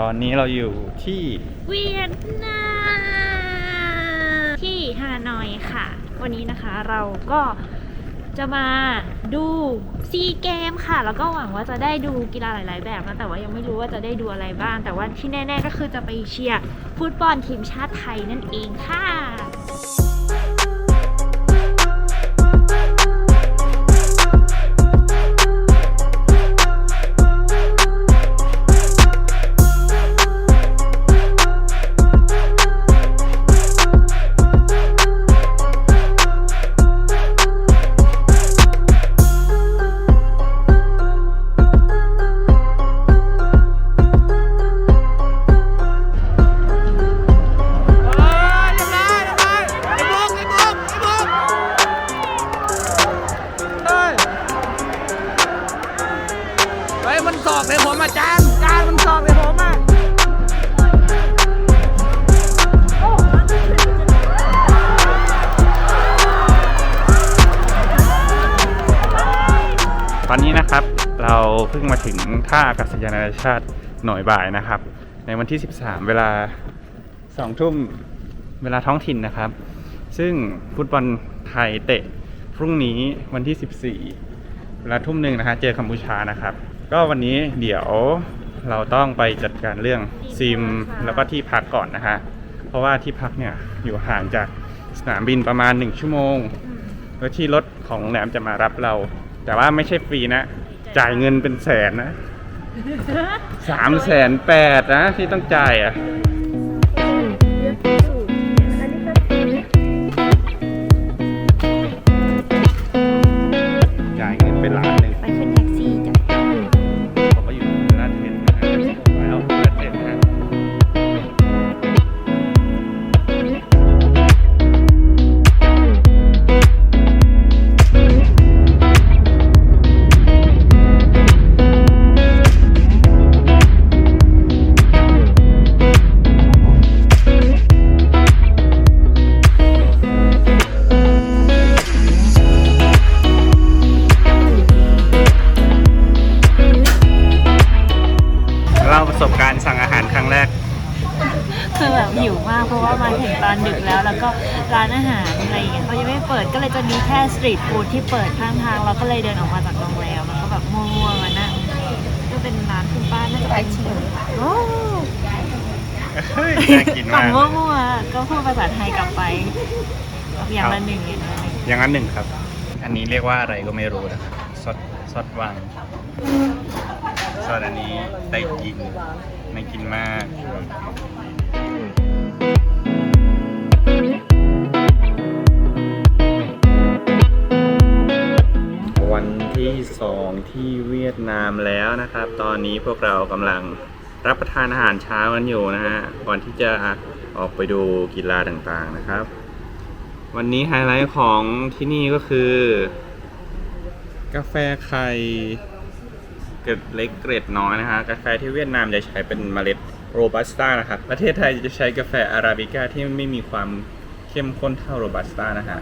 ตอนนี้เราอยู่ที่เวียดนามที่ฮานอยค่ะ วันนี้นะคะเราก็จะมาดูซีเกมค่ะ แล้วก็หวังว่าจะได้ดูกีฬาหลาย ๆ แบบนะแต่ว่ายังไม่รู้ว่าจะได้ดูอะไรบ้าง แต่ว่าที่แน่ ๆ ก็คือจะไปเชียร์ฟุตบอลทีมชาติไทยนั่นเองค่ะ พิ่งมาถึงท่าอากาศยานนานาชาติหน่อยบ่ายนะครับ ในวันที่ 13 เวลา2ทุ่มเวลาท้องถิ่นนะครับ ซึ่งฟุตบอลไทยเตะพรุ่งนี้วันที่ 14 เวลาทุ่มหนึ่งนะฮะเจอกัมพูชานะครับ ก็วันนี้เดี๋ยวเราต้องไปจัดการเรื่องซิมแล้วก็ที่พักก่อนนะฮะ เพราะว่าที่พักเนี่ยอยู่ห่างจากสนามบินประมาณ 1 ชั่วโมง แล้วที่รถของโรงแรมจะมารับเรา แต่ว่าไม่ใช่ฟรีนะ จ่ายเงินเป็นแสนนะสามแสนแปดนะที่ต้องจ่ายอะ หารอะไรอย่างเงี้ยเขายังไม่เปิดก็เลยจะมีแค่สตรีทฟู้ดที่เปิดข้างทางเราก็เลยเดินออกมาจากโรงแรมแล้วก็แบบมั่วๆมานั่งก็เป็นร้านคุณป้าน่าจะเป็นชื่อโอ้เฮ้ยน่ากินกล่อมางกมั่วๆก็พูดภาษาไทยกลับไปอย่างละหนึ่งอย่างละหนึ่งอย่างนั้นหนึ่งครับ อันนี้เรียกว่าอะไรก็ไม่รู้นะครับซอสซอสวังซอสอันนี้ได้กินไม่กินมาก ที่สองที่เวียดนามแล้วนะครับ ตอนนี้พวกเรากำลังรับประทานอาหารเช้ากันอยู่นะฮะก่อนที่จะออกไปดูกีฬาต่างๆนะครับ วันนี้ไฮไลท์ของที่นี่ก็คือ กาแฟไข่เกร็ดเล็กเกร็ดน้อยนะฮะกาแฟที่เวียดนามจะใช้เป็นเมล็ดโรบัสต้านะครับ ประเทศไทยจะใช้กาแฟอาราบิก้าที่ไม่มีความเข้มข้นเท่าโรบัสต้านะฮะ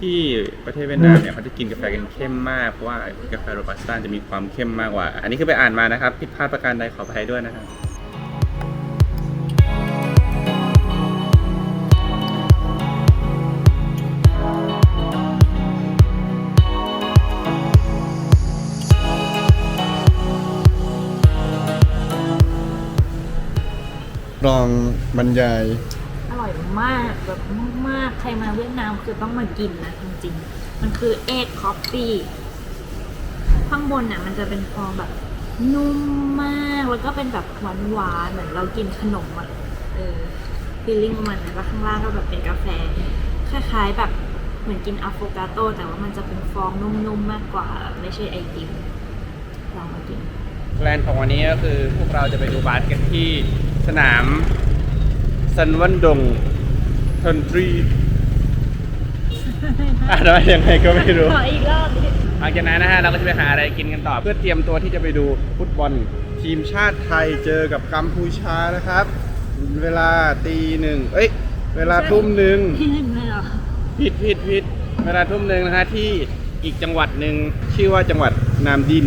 ที่ประเทศเวียดนามเนี่ยเขาจะกินกาแฟกันเข้มมากเพราะว่ากาแฟโรบัสต้าจะมีความเข้มมากกว่า อันนี้คือไปอ่านมานะครับผิดพลาดประการใดขออภัยด้วยนะครับลองบรรยาย อร่อยมากแบบมากใครมาเวียดนามคือต้องมากินนะจริงๆ มันคือเอ็กคอฟฟี่ข้างบนน่ะมันจะเป็นฟองแบบนุ่มมากแล้วก็เป็นแบบหวานๆเหมือนเรากินขนมอะเออฟีลลิ่งมันแล้วข้างล่างก็แบบเป็นกาแฟ คล้ายๆแบบเหมือนกินอะโฟกาโต้แต่ว่ามันจะเป็นฟองนุ่มๆมากกว่า ไม่ใช่ไอติมลองมากินแพลนของวันนี้ก็คือพวกเราจะไปดูบาสกันที่สนามซันวันดง คันทรีอ่านว่ายังไงก็ไม่รู้ขออีกรอบดิหลังจากนั้นนะฮะเราก็จะไปหาอะไรกินกันต่อ เพื่อเตรียมตัวที่จะไปดูฟุตบอลทีมชาติไทยเจอกับกัมพูชานะครับ เวลาตีหนึ่งเอ้ย เวลาทุ่มหนึ่งที่หนึ่งเลยเหรอผิดผิดผิดเวลาทุ่มหนึ่งนะฮะที่อีกจังหวัดหนึ่งชื่อว่าจังหวัดนามดิน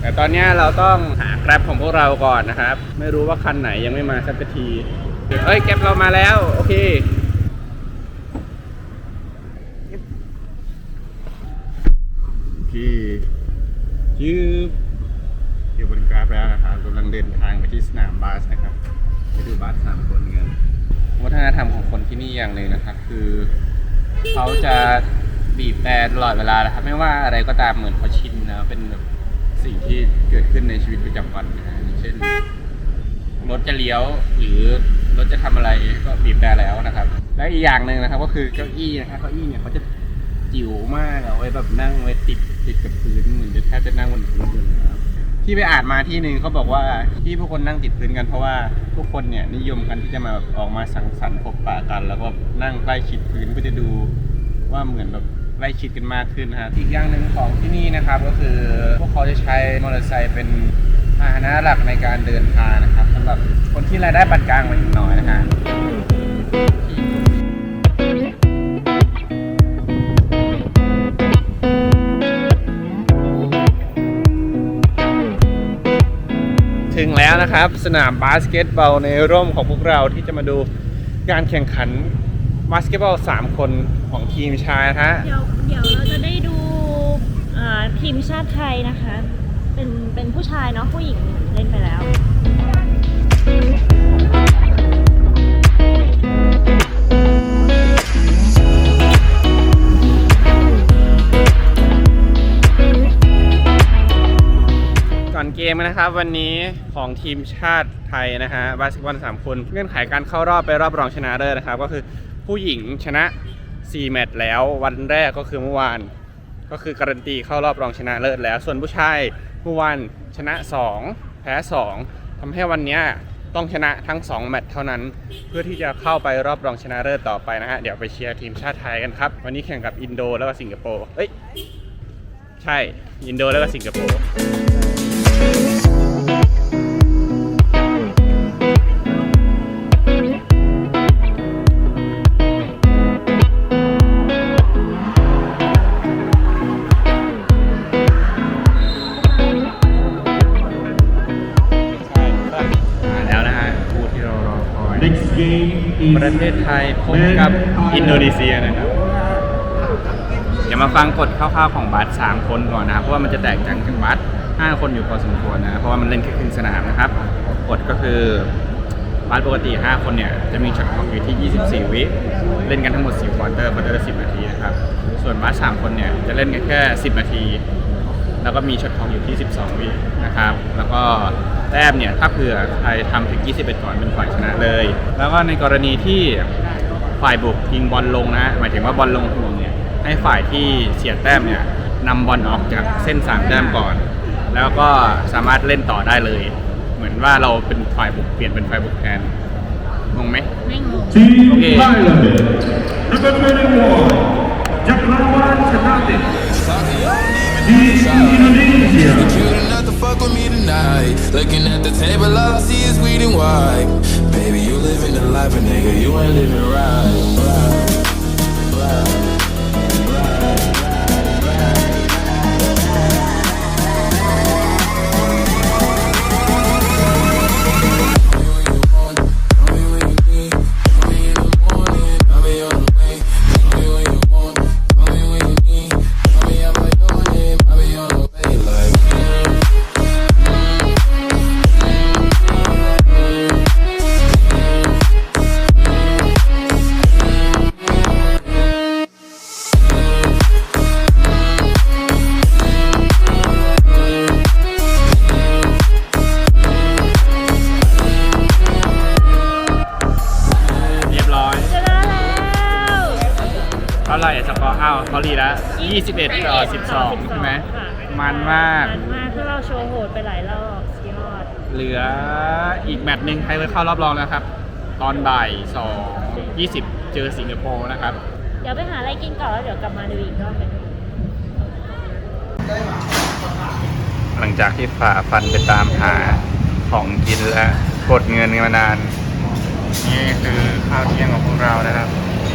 แต่ตอนเนี้ยเราต้องหาแกร็บของพวกเราก่อนนะครับ ไม่รู้ว่าคันไหนยังไม่มาสักทีเฮ้ยแกร็บเรามาแล้ว โอเค ที่ ยืบอยู่บนกราฟแล้วนะครับกำลังเดินทางไปที่สนามบาสนะครับไปดูบาสสามคนกันวัฒนธรรมของคนที่นี่อย่างหนึ่งนะครับ คือเขาจะบีบแต่ตลอดเวลานะครับ ไม่ว่าอะไรก็ตามเหมือนเขาชินนะเป็นแบบสิ่งที่เกิดขึ้นในชีวิตประจำวันนะฮะอย่างเช่นรถจะเลี้ยวหรือรถจะทำอะไรก็บีบแต่แล้วนะครับ และอีกอย่างหนึ่งนะครับ ก็คือเก้าอี้นะครับเก้าอี้เนี่ยเขาจะ จิ๋วมากเอาไว้แบบนั่งไว้ติดติดกับพื้นเหมือนจะแทบจะนั่งบนพื้นเลยนะครับที่ไปอ่านมาที่หนึ่งเขาบอกว่าที่ผู้คนนั่งติดพื้นกันเพราะว่าทุกคนเนี่ยนิยมกันที่จะมาแบบออกมาสังสรรค์พบปะกัน แล้วก็นั่งใกล้ชิดพื้นเพื่อจะดูว่าเหมือนแบบใกล้ชิดกันมากขึ้นนะฮะอีกอย่างหนึ่งของที่นี่นะครับก็คือพวกเขาจะใช้มอเตอร์ไซค์เป็นพาหนะหลักในการเดินทางนะครับสำหรับคนที่รายได้ปานกลางมาอีกหน่อยนะฮะ นะครับ สนามบาสเกตบอลในร่มของพวกเราที่จะมาดูการแข่งขันบาสเกตบอล3 คนของทีมชายนะฮะ เดี๋ยวเดี๋ยวเราจะได้ดูอ่าทีมชาติไทยนะคะ เป็นเป็นผู้ชายเนาะผู้หญิงเล่นไปแล้ว มนะครับ วันนี้ของทีมชาติไทยนะฮะบาสเกตบอลสามคนเงื่อนไขการเข้ารอบไปรอบรองชนะเลิศนะครับ ก็คือผู้หญิงชนะ 4 แมตช์แล้ว วันแรกก็คือเมื่อวาน ก็คือการันตีเข้ารอบรองชนะเลิศแล้ว ส่วนผู้ชายเมื่อวานชนะ 2 แพ้ 2ทำให้วันนี้ต้องชนะทั้ง 2 แมตช์เท่านั้น เพื่อที่จะเข้าไปรอบรองชนะเลิศต่อไปนะฮะเดี๋ยวไปเชียร์ทีมชาติไทยกันครับ วันนี้แข่งกับอินโดแล้วก็สิงคโปร์เอ้ยใช่ อินโดแล้วก็สิงคโปร์ ประเทศ is ไทยพบกับอินโดนีเซียนะครับ เดี๋ยวมาฟังกฎคร่าวๆของบัสสามคนก่อนนะครับ เพราะว่ามันจะแตกต่างจากบัสห้าคนอยู่พอสมควรนะ เพราะว่ามันเล่นแค่ครึ่งสนามนะครับกฎก็คือบัสปกติ 5 คนเนี่ย จะมีช็อตคล็อกอยู่ที่ 24 วิ เล่นกันทั้งหมด 4 ควอเตอร์ควอเตอร์ละ 10 นาทีนะครับ ส่วนบัสสามคนเนี่ย จะเล่นกันแค่ 10 นาที แล้วก็มีช็อตคล็อกอยู่ที่ 12 วินะครับ แล้วก็ แต้มเนี่ยถ้าเผื่อใครทำถึง 21 ก่อนเป็นฝ่ายชนะเลย แล้วก็ในกรณีที่ฝ่ายบุกยิงบอลลงนะฮะหมายถึงว่าบอลลงห่วงเนี่ยให้ฝ่ายที่เสียแต้มเนี่ยนำบอลออกจากเส้น3แต้มก่อน แล้วก็สามารถเล่นต่อได้เลย เหมือนว่าเราเป็นฝ่ายบุกเปลี่ยนเป็นฝ่ายบุกแทนงงไหมไม่งง Team Okay. Thailand. Number 21, Jakrawan Chanate. Team Indonesia. Fuck with me tonight. Looking at the table, all I see is weed and wine. Baby, you living the life, but nigga, you ain't living right. right, right, 21ต่อ12 ใช่ไหม ค่ะมันมาก มันมากคือเราโชว์โหดไปหลายรอบสุดยอดเหลืออีกแมตช์หนึ่งใครจะเข้ารอบรองแล้วครับ ตอนบ่าย2 20 เจอสิงคโปร์นะครับ เดี๋ยวไปหาอะไรกินก่อนแล้วเดี๋ยวกลับมาดูอีกรอบหนึงหลังจากที่ฝ่าฟันไปตามหาของกินและกดเงินกันมานาน นี่คือข้าวเที่ยงของพวกเรานะครับ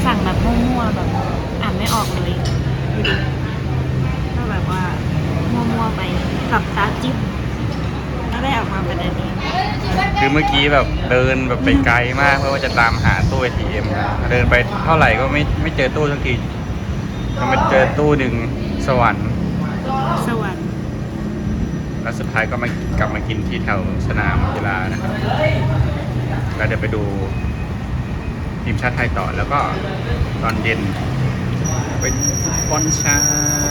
สั่งแบบมั่วๆแบบอ่านไม่ออกเลย ดูดิก็แบบว่ามั่วๆไปกับตาจิ๊บก็ได้ออกมาเป็นอันนี้คือเมื่อกี้แบบเดินแบบไปไกลมากเพื่อว่าจะตามหาตู้ ATM นะเดินไปเท่าไหร่ก็ไม่ไม่เจอตู้สักทีก็มาเจอตู้หนึ่งสวรรค์ สวรรค์ แล้วสุดท้ายก็มากลับมากินที่แถวสนามกีฬานะครับแล้วเดี๋ยวไปดูทีมชาติไทยต่อแล้วก็ตอนเย็นไปดูฟุต บอนชา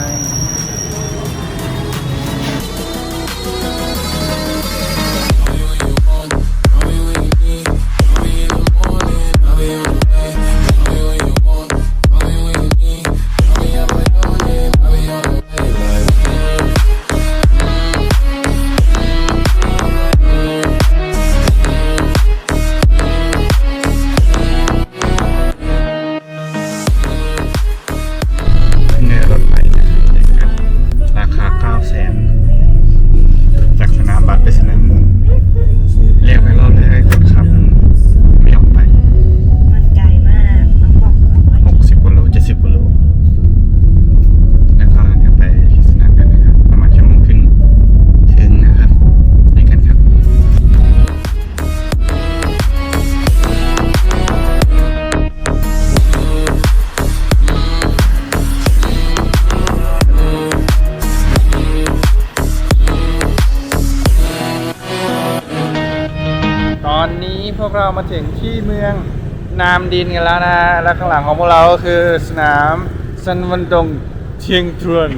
มาถึงที่เมืองนามดินกันแล้วนะและข้างหลังของพวกเราก็คือสนามซันวันดงเทียงทรวน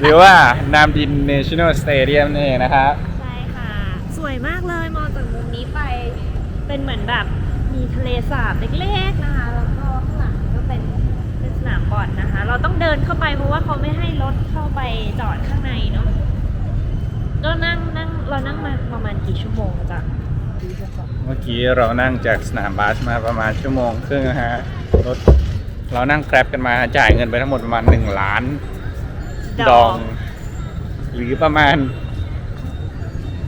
หรือว่านามดิน National Stadium นี่นเองนะครับ ใช่ค่ะ สวยมากเลยมองจากมุมนี้ไป เป็นเหมือนแบบมีทะเลสาบเล็กๆนะคะ แล้วก็ข้างหลังก็เป็นเป็นสนามบอลนะคะ เราต้องเดินเข้าไปเพราะว่าเขาไม่ให้รถเข้าไปจอดข้างในเนาะก็นั่งนั่งเรานั่งมาประมาณกี่ชั่วโมงจ้ะดูสักก่อน เมื่อกี้เรานั่งจากสนามบาสมาประมาณชั่วโมงครึ่งนะฮะรถเรานั่งแกร็บกันมาจ่ายเงินไปทั้งหมดประมาณ1ล้าน ดอง หรือประมาณ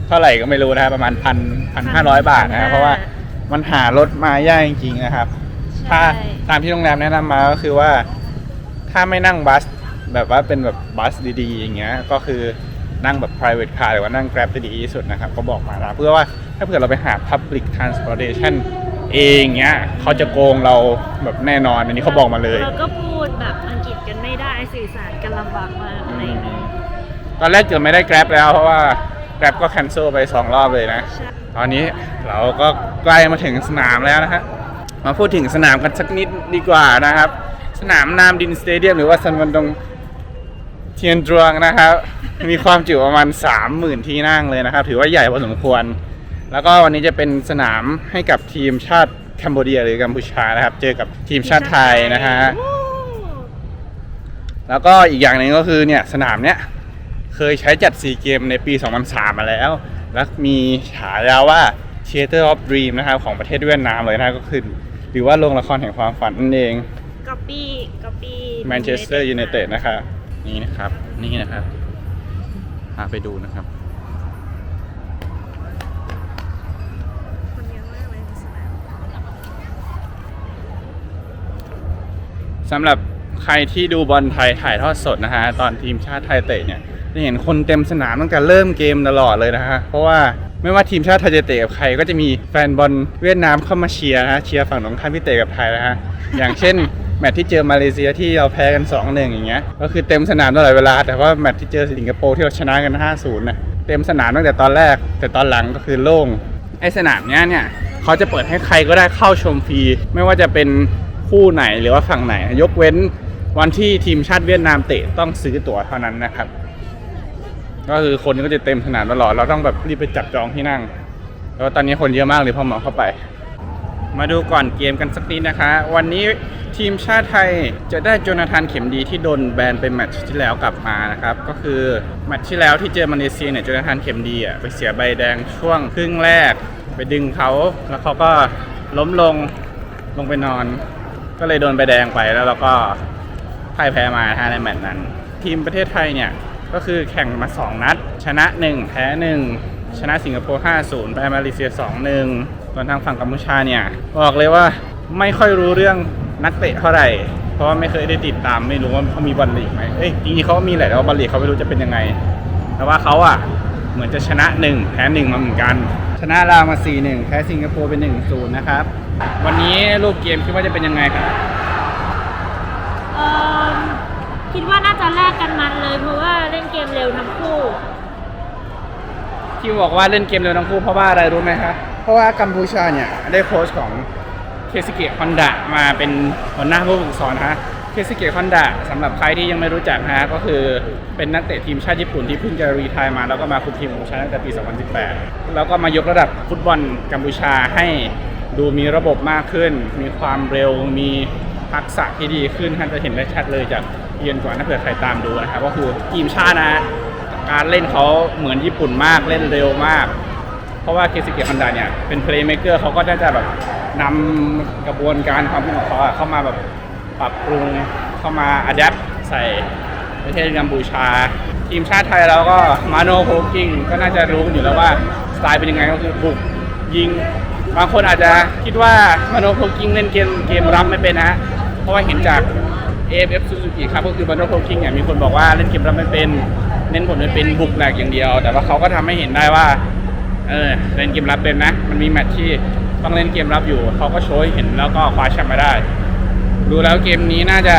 เท่าไหร่ก็ไม่รู้นะฮะประมาณพันพันห้าร้อยบาทนะฮะเพราะว่ามันหารถมายากจริงๆนะครับ ถ้าใช่ตามที่โรงแรมแนะนำมาก็คือว่า ถ้าไม่นั่งบัสแบบว่าเป็นแบบบัสดีๆ อย่างเงี้ย ก็คือนั่งแบบ private car หรือว่านั่ง grab จะดีที่สุดนะครับ ก็บอกมาแล้วเพื่อว่า ถ้าเผื่อเราไปหา public transportation เองเงี้ยเขาจะโกงเราแบบแน่นอน อันนี้เขาบอกมาเลย เราก็พูดแบบอังกฤษกันไม่ได้สื่อสารกันลำบากมากอะไรอย่างเงี้ยตอนแรกเกือบไม่ได้ grab แล้วเพราะว่า grab ก็ cancel ไป 2 รอบเลยนะ ใช่ตอนนี้เราก็ใกล้มาถึงสนามแล้วนะฮะ มาพูดถึงสนามกันสักนิดดีกว่านะครับ สนามนามดินสเตเดียมหรือว่าซันวันดงเทียนดรวงนะครับ มีความจุประมาณ 30,000 ที่นั่งเลยนะครับ ถือว่าใหญ่พอสมควร แล้วก็วันนี้จะเป็นสนามให้กับทีมชาติแคนเบเดียหรือกัมพูชานะครับ เจอกับทีมชาติไทยนะฮะ แล้วก็อีกอย่างหนึ่งก็คือเนี่ยสนามเนี้ยเคยใช้จัดซีเกมในปี 2003 มาแล้ว และมีฉายาว่า Theater of Dream นะครับของประเทศเวียดนามเลยนะก็คือหรือว่าโรงละครแห่งความฝันนั่นเองก๊อปปี้ก๊อปปี้ Manchester United นะครับนี่นะครับ นี่นะครับพาไปดูนะครับ สำหรับใครที่ดูบอลไทยถ่ายทอดสดนะฮะตอนทีมชาติไทยเตะเนี่ยจะเห็นคนเต็มสนามตั้งแต่เริ่มเกมตลอดเลยนะฮะเพราะว่าไม่ว่าทีมชาติไทยจะเตะกับใคร ก็จะมีแฟนบอลเวียดนามเข้ามาเชียร์นะเชียร์ฝั่งตรงข้ามที่เตะกับไทยนะฮะอย่างเช่นแมตช์ที่เจอมาเลเซียที่เราแพ้กัน 2-1 อย่างเงี้ย ก็คือเต็มสนามตลอดเวลา แต่ว่าแมตช์ที่เจอสิงคโปร์ที่เราชนะกัน 5-0น่ะเต็มสนามตั้งแต่ตอนแรก แต่ตอนหลังก็คือโล่ง ไอสนามเนี้ยเนี่ยเขาจะเปิดให้ใครก็ได้เข้าชมฟรี ไม่ว่าจะเป็น คู่ไหนหรือว่าฝั่งไหน ยกเว้นวันที่ทีมชาติเวียดนามเตะต้องซื้อตั๋วเท่านั้นนะครับ ก็คือคนก็จะเต็มสนามตลอด เราต้องแบบรีบไปจับจองที่นั่ง แล้วตอนนี้คนเยอะมากเลยพอเหมาเข้าไป มาดูก่อนเกมกันสักนิดนะคะ วันนี้ทีมชาติไทยจะได้โจนาธานเข็มดีที่โดนแบนไปแมตช์ที่แล้วกลับมานะครับ ก็คือแมตช์ที่แล้วที่เจอมาเลเซียเนี่ยโจนาธานเข็มดีอะไปเสียใบแดงช่วงครึ่งแรก ไปดึงเขาแล้วเขาก็ล้มลงลงไปนอน ก็เลยโดนใบแดงไปแล้วเราก็พ่ายแพ้มาฮะในแมตช์นั้น ทีมประเทศไทยเนี่ยก็คือแข่งมา 2 นัด ชนะ 1 แพ้ 1 ชนะสิงคโปร์ 5-0แพ้มาเลเซีย 2-1ส่วนทางฝั่งกัมพูชาเนี่ยบอกเลยว่าไม่ค่อยรู้เรื่องนักเตะเท่าไหร่ เพราะว่าไม่เคยได้ติดตามไม่รู้ว่าเขามีบอลลีกไหมเอ้ยจริงๆเขาก็มีแหละแต่ว่าบอลลีกเขาไม่รู้จะเป็นยังไง แต่ว่าเขาอะเหมือนจะชนะ 1 แพ้ 1 มาเหมือนกัน ชนะลาวมา 4-1 แพ้สิงคโปร์เป็น 1-0 นะครับ วันนี้รูปเกมคิดว่าจะเป็นยังไงครับ เอ่อคิดว่าน่าจะแลกกันมันเลย เพราะว่าเล่นเกมเร็วทั้งคู่ ที่บอกว่าเล่นเกมเร็วทั้งคู่เพราะว่าอะไรรู้ไหมครับ เพราะว่ากัมพูชาเนี่ยได้โค้ชของเคสเกะฮอนดะมาเป็นหัวหน้าผู้ฝึกสอนฮะเคสเกะฮอนดะสำหรับใครที่ยังไม่รู้จักฮะก็คือเป็นนักเตะทีมชาติญี่ปุ่นที่เพิ่งจะรีไทร์มา แล้วก็มาคุมทีมกัมพูชาตั้งแต่ปี 2018 แล้วก็มายกระดับฟุตบอลกัมพูชาให้ดูมีระบบมากขึ้น มีความเร็วมีทักษะที่ดีขึ้นท่านจะเห็นได้ชัดเลยจากเยือนก่อนถ้าเผื่อใครตามดูนะครับก็คือทีมชาตินะการเล่นเขาเหมือนญี่ปุ่นมากเล่นเร็วมาก เพราะว่าเคซิเกะฮันดาเนี่ยเป็นเพลย์เมเกอร์เขาก็น่าจะแบบนำกระบวนการความคิดของเขาเข้ามาแบบ ปรับปรุงเข้ามาอัดแอปใส่ประเทศกัมพูชา ทีมชาติไทยเราก็มาโนโพกิ้งก็น่าจะรู้อยู่แล้วว่าสไตล์เป็นยังไงก็คือบุกยิง บางคนอาจจะคิดว่ามาโนโพกิ้งเล่นเกมเกมรับไม่เป็นนะฮะเพราะว่าเห็นจาก AFF Suzuki ครับก็คือมาโนโพกิ้งเนี่ยมีคนบอกว่าเล่นเกมรับไม่เป็นเน้นผลไม่เป็นบุกแหลกอย่างเดียว แต่ว่าเขาก็ทำให้เห็นได้ว่าเออเล่นเกมรับเป็นนะ มันมีแมตช์ที่ต้องเล่นเกมรับอยู่ เขาก็โชว์เห็นแล้วก็คว้าแชมป์มาได้ ดูแล้วเกมนี้น่าจะ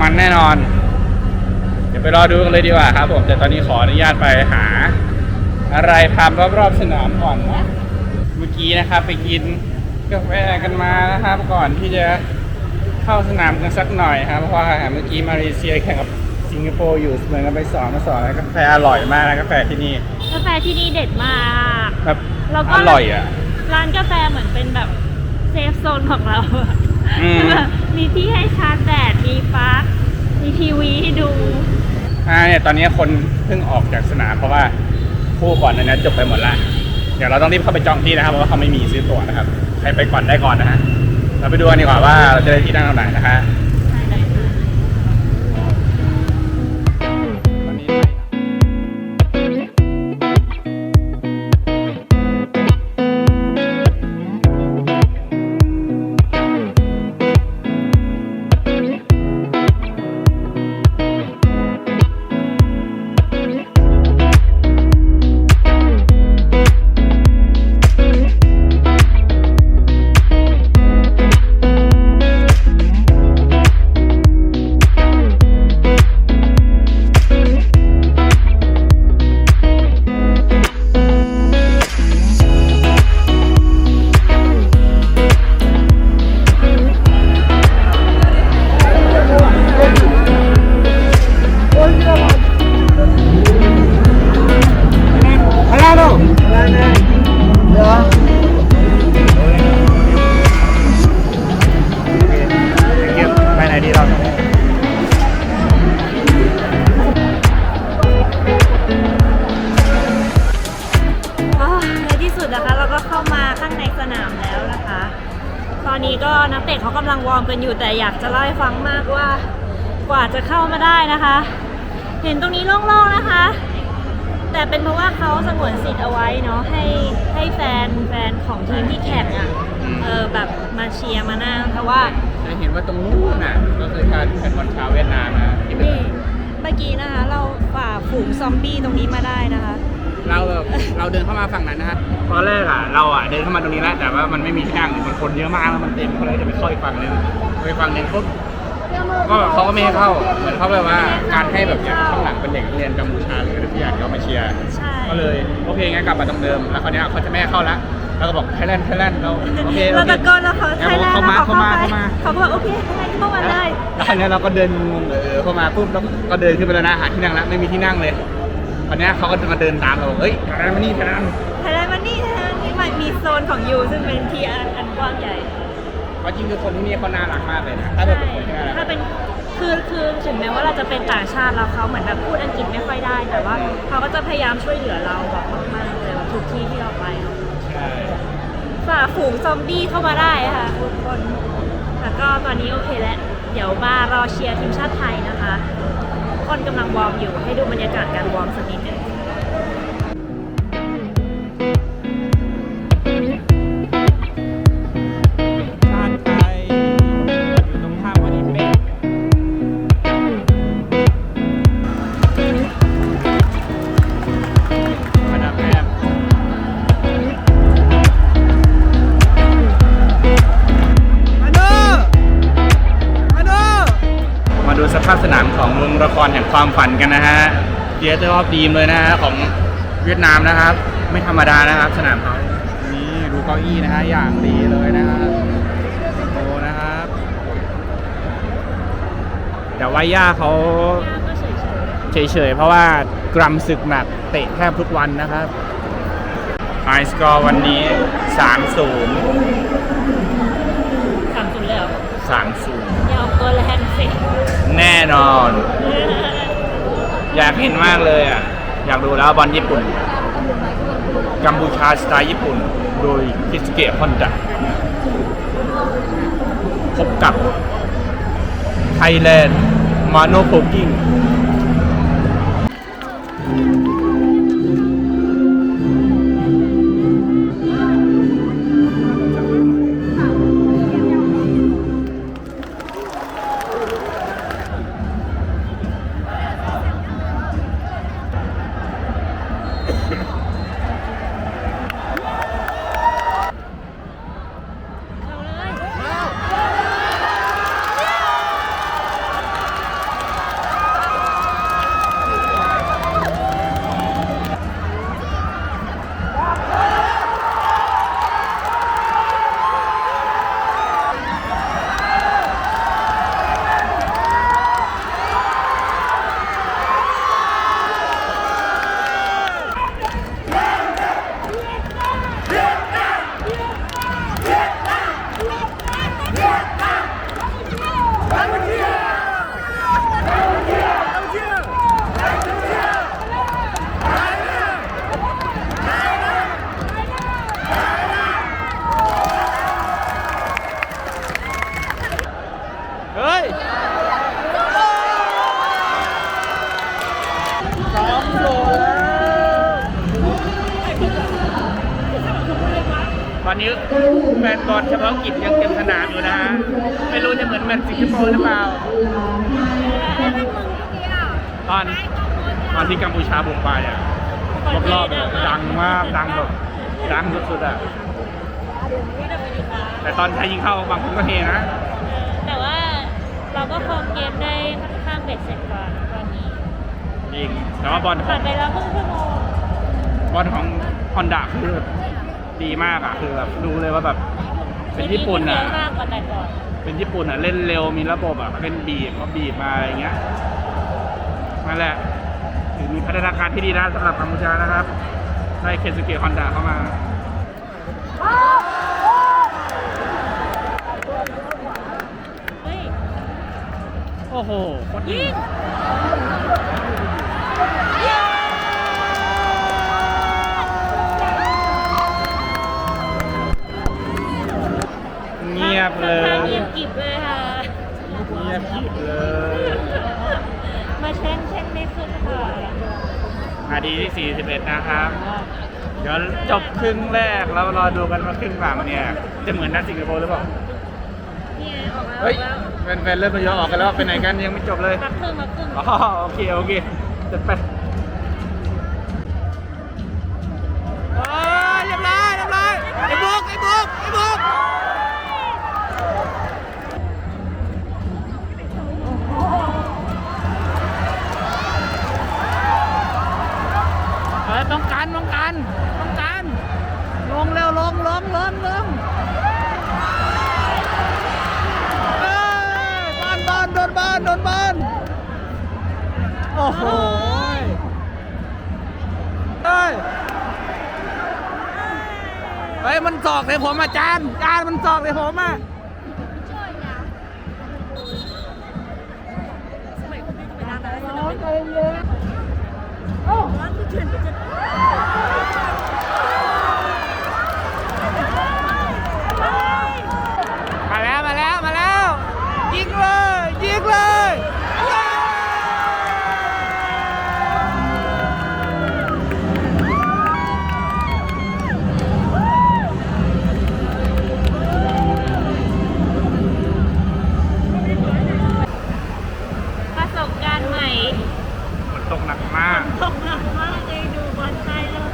มันแน่นอน เดี๋ยวไปรอดูกันเลยดีกว่าครับผม แต่ตอนนี้ขออนุญาตไปหา อะไรพามรอบๆสนามก่อนนะ เมื่อกี้นะครับไปกินกาแฟกันมานะครับก่อนที่จะเข้าสนามกันสักหน่อยครับเพราะว่าเมื่อกี้มาเลเซียแข่งกับสิงคโปร์อยู่เหมือนกันไปสอนมาสอนแล้วกาแฟอร่อยมากนะกาแฟที่นี่กาแฟที่นี่เด็ดมากแบบแล้วก็อร่อยอะร้านกาแฟเหมือนเป็นแบบเซฟโซนของเรา อะอืมแบบมีที่ให้ชาร์จแบต มีปลั๊ก มีทีวีให้ดู อ่าเนี่ยตอนนี้คนเพิ่งออกจากสนามเพราะว่าคู่ก่อนหนานี้จบไปหมดละ เดี๋ยวเราต้องรีบเข้าไปจองที่นะครับเพราะว่าเขาไม่มีซื้อตั๋วนะครับ ใครไปก่อนได้ก่อนนะฮะ เราไปดูกันดีกว่าว่าเราจะได้ที่นั่งตรงไหนนะฮะ นนี้ก็นักเตะเขากำลังวอร์มกันอยู่แต่อยากจะเล่าให้ฟังมากว่ากว่าจะเข้ามาได้นะคะ เห็นตรงนี้โล่งๆนะคะ แต่เป็นเพราะว่าเขาสงวนสิทธิ์เอาไว้เนาะให้ให้แฟนแฟนของทีมที่แข่งอะเออแบบมาเชียร์มานั่งเพราะว่าจะเห็นว่าตรงนู้นน่ะก็คือการแข่งบอลชาวเวียดนามนะที่เป็นนี่เมื่อกี้นะคะ เราฝ่าฝูงซอมบี้ตรงนี้มาได้นะคะ เราแบบเราเดินเข้ามาฝั่งนั้นนะฮะตอนแรกอะเราอะเดินเข้ามาตรงนี้แล้วแต่ว่ามันไม่มีที่นั่งมันคนเยอะมากแล้วมันเต็มก็เลยจะไปเข้าอีกฝั่งหนึงไปฝั่งหนึงปุ๊บก็แบบเขาก็ไม่ให้เข้าเหมือนเขาแบบว่าการให้แบบอย่างข้างหลังเป็นเด็กนักเรียนกัมพูชาหรืออะไรทุกอย่างเขามาเชียร์ใช่ ก็เลยโอเคงั้นกลับมาตรงเดิมแล้วคราวเนี้ยเขาจะไม่ให้เข้าแล้วแล้วก็บอกไทยแลนด์ไทยแลนด์เราโอเคโอเราเค ตะโกนแล้วเขาแล้วไทยแลนด์เข้ามาแล้วเข้ามาเข้ามา เขาก็บอกโอเคให้เข้ามาได้ แล้วคราวเนี้ยเราก็เดินงงๆเออเข้ามาปุ๊บแล้วก็เดินขึ้นไปแล้วนะหาที่นั่งแล้วไม่มีที่นั่งเลย คราวเนี้ยเขาก็มาเดินตามเราบอกเฮ้ยไทยแลนด์มานี่ไทยแลนด์ไทยแลนด์มันนี่ไทยแลนด์นี่มันมีโซนของยูซึ่งเป็นที่อันอันกว้างใหญ่ ว่าจริงคือคนที่นี่เขาน่ารักมากเลยนะ ถ้าเป็นคนที่น่ารักถ้าเป็นคือคือถึงแม้ว่าเราจะเป็นต่างชาติแล้วเขาเหมือนแบบพูดอังกฤษไม่ค่อยได้แต่ว่าเขาก็จะพยายามช่วยเหลือเราแบบมากๆเลยแบบทุกที่ที่เราไปอะใช่ ฝ่าฝูงซอมบี้เข้ามาได้ค่ะทุกคนแล้วก็ตอนนี้โอเคแล้วเดี๋ยวมารอเชียร์ทีมชาติไทยนะคะทุก คนกำลังวอร์มอยู่ ให้ดูบรรยากาศการวอร์มสักนิดนึง กันนะฮะเดียเตอร์ออฟดีมเลยนะฮะของเวียดนามนะครับ ไม่ธรรมดานะครับ สนามเขานี่ดูเก้าอี้นะฮะอย่างดีเลยนะครับโอ้นะครับ แต่ว่าย่าเขาย่าก็เฉยเฉยๆเพราะว่ากรัมศึกหนักเตะแทบทุกวันนะครับไฮสกอร์วันนี้ 3-0ๆสามจุดเลยเหรอ3-0 อย่าเอาตัวแรงสิ แน่นอน อยากเห็นมากเลยอะ อยากดูแล้วบอลญี่ปุ่น กัมพูชาสไตล์ญี่ปุ่น โดยคิสเกะฮอนดะพบกับไทยแลนด์มาโนโพกิ้ง ดังมากดังแบบดังสุดๆอะแต่ตอนไทยยิงเข้าบางคนก็เฮนะ แต่ว่าเราก็ครองเกมได้ค่อนข้างเบ็ดเสร็จก่อนตอนนี้จริงแต่ว่าบอลขผ่าอนงไปแล้วครึ่งชั่วโมงบอลของฮอนดาคือดีมากอะคือแบบดูเลยว่าแบบเป็นญี่ปุ่นอะเยอะมากกว่าแต่ก่อนเป็นญี่ปุ่นอะเล่นเร็วมีระบบอะเป็นบีบเขาบีบมาอะไรเงี้ยนั่นแหละถือ มีพัฒนาการที่ดีนะสำหรับกัมพูชานะครับได้เคนสุเกะฮอนดาเข้ามาเฮ้ยโอ้โหโคนยิงเงียบเลค่อนข้างยเงียบกริบเลยค่ะเงียบกริบเลยมา เช่นเช่นไม่ขึ้นค่ะนาทีที่ 41 นะครับ เดี๋ยวจบครึ่งแรกแล้วรอดูกันว่าครึ่งหลังเนี่ย จะเหมือนนัดสิงคโปร์หรือเปล่าเนี่ยออกแล้วเฮ้ยออกแล้วแฟนๆเริ่มทยอยออกกันแล้วไปไหนกันยังไม่จบเลยพักครึ่งพักครึ่ง อ๋อโอเค โอเคจัดไป เฮ้ยมันสอกใส่ผมอะจานจานมันสอกใส่ผมอะมาแล้ว มาแล้ว มาแล้ว ยิงเลย ยิงเลยว้าว ประสบการณ์ใหม่ ฝนตกหนักมาก ตกหนักมากเลยดูบอลไทยเลย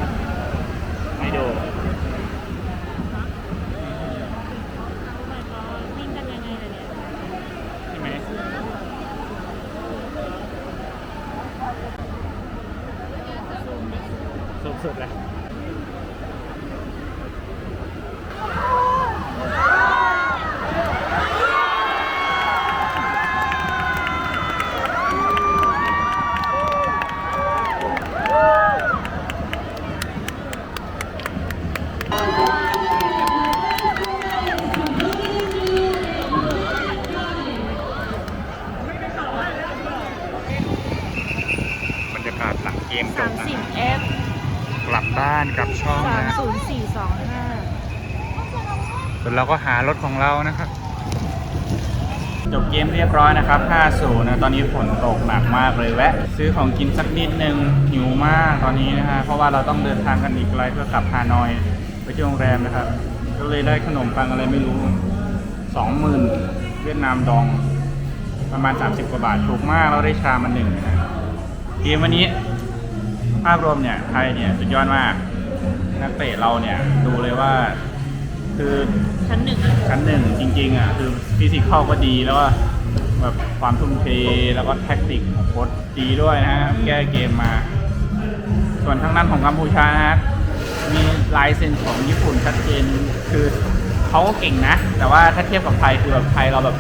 กลับช่อง สาม นะ ศูนย์สี่สองห้า ส่วนเราก็หารถของเรานะครับ จบเกมเรียบร้อย นะครับ 5-0 นะ ตอนนี้ฝนตกหนักมากเลยแวะ ซื้อของกินสักนิดนึง หิวมากตอนนี้นะฮะ เพราะว่าเราต้องเดินทางกันอีกไกลเพื่อกลับฮานอย ไปที่โรงแรมนะครับ ก็เลยได้ขนมปังอะไรไม่รู้ 20,000 เวียดนามดอง ประมาณ 30 กว่าบาท ถูกมาก เราได้ชามาหนึ่งนะเกมวันนี้ ภาพรวมเนี่ย ไทยเนี่ยสุดยอดมาก นักเตะเราเนี่ยดูเลยว่าคือชั้นหนึ่งอะชั้นหนึ่งจริงๆอะคือฟิสิกอลก็ดีแล้วก็ แบบความทุ่มเทแล้วก็แท็กติกของโค้ชดีด้วยนะฮะแก้เกมมา ส่วนทางด้านของกัมพูชานะฮะมีลายเซ็นของญี่ปุ่นชัดเจนคือเขาก็เก่งนะ แต่ว่าถ้าเทียบกับไทยคือแบบไทยเราแบบ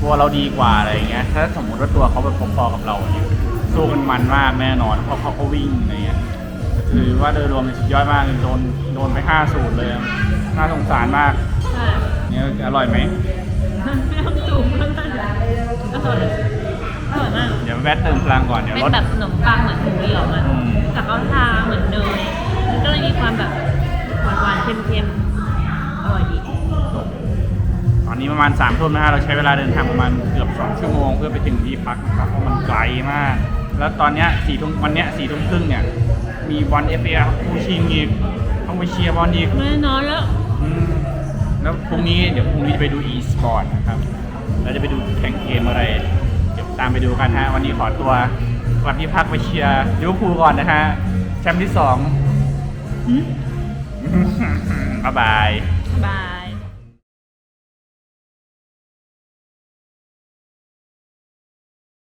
ตัวเราดีกว่าอะไรอย่างเงี้ย ถ้าสมมติว่าตัวเขาแบบพอๆกับเราเนี่ยสู้กันมันมากแน่นอนเพราะเขาก็วิ่งอะไรเงี้ยถือว่าโดยรวมสุดยอดมากโดนโดนไปห้าสูตรเลยน่าสงสารมากใช่เนี่ยอร่อยไหม ไม่ต้องจูบมากอร่อยอร่อยมากเดี๋ยวแวะเติมพลังก่อนเดี๋ยวเป็นรถ แบบขนมปังเหมือนหมูเหลืองอะอืมแต่เขาทาเหมือนเนยมันก็เลยมีความแบบหวานๆเค็มๆอร่อยดีตอนนี้ประมาณ3ามทุ่มนะฮะเราใช้เวลาเดินทางประมาณเกือบ 2 ชั่วโมง เพื่อไปถึงที่พักนะครับเพราะมันไกลมาก แล้วตอนเนี้ยสี่ทุ่มวันเนี้ยสี่ทุ่มครึ่งเนี่ยมีบอลเอฟเอคู่ชิงอีกต้องไปเชียร์บอลอีกไม่น้อยแล้วอืมแล้วพรุ่งนี้เดี๋ยวพรุ่งนี้จะไปดู e สปอร์ตนะครับ แล้วจะไปดูแข่งเกมอะไร เดี๋ยวตามไปดูกันฮะ วันนี้ขอตัวกลับที่พักไปเชียร์ลิเวอร์พูลก่อนนะฮะ แชมป์ที่สองบ๊ายบาย บาย